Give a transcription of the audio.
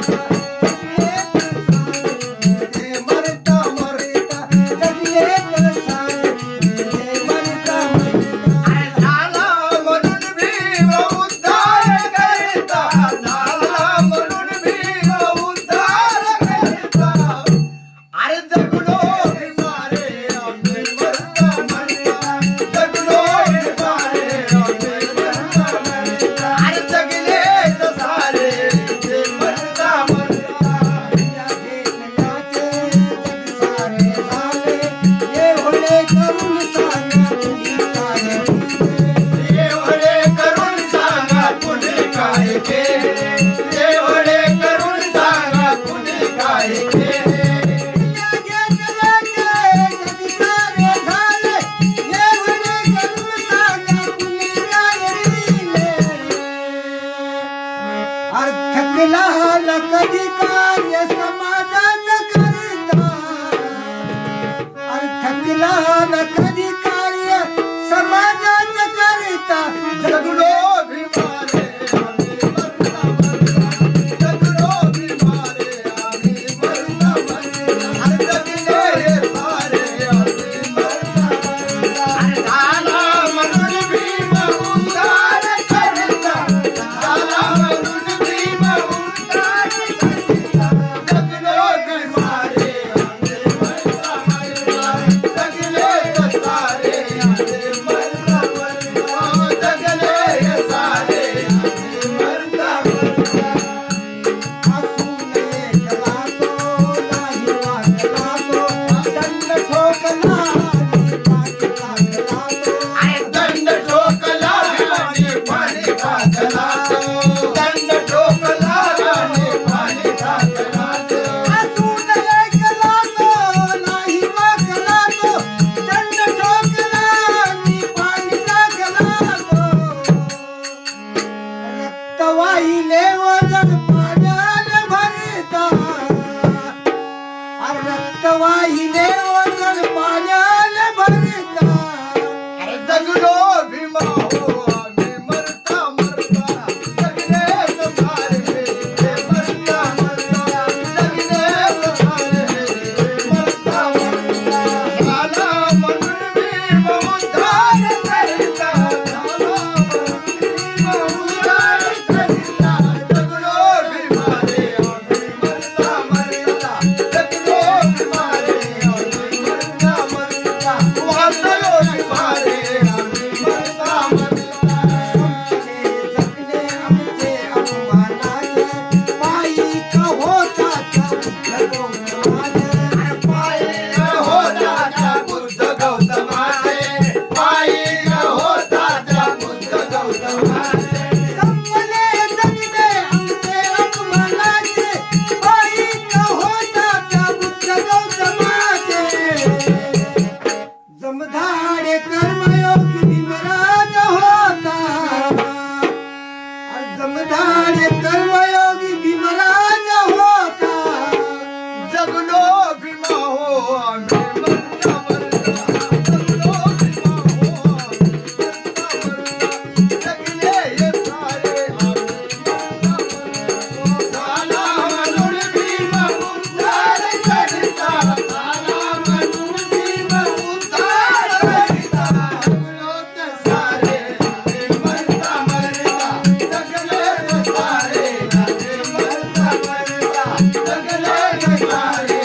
Thank you. कधी कार्य समाजाच करता? अर्थात लहान कार्य 150 Bye.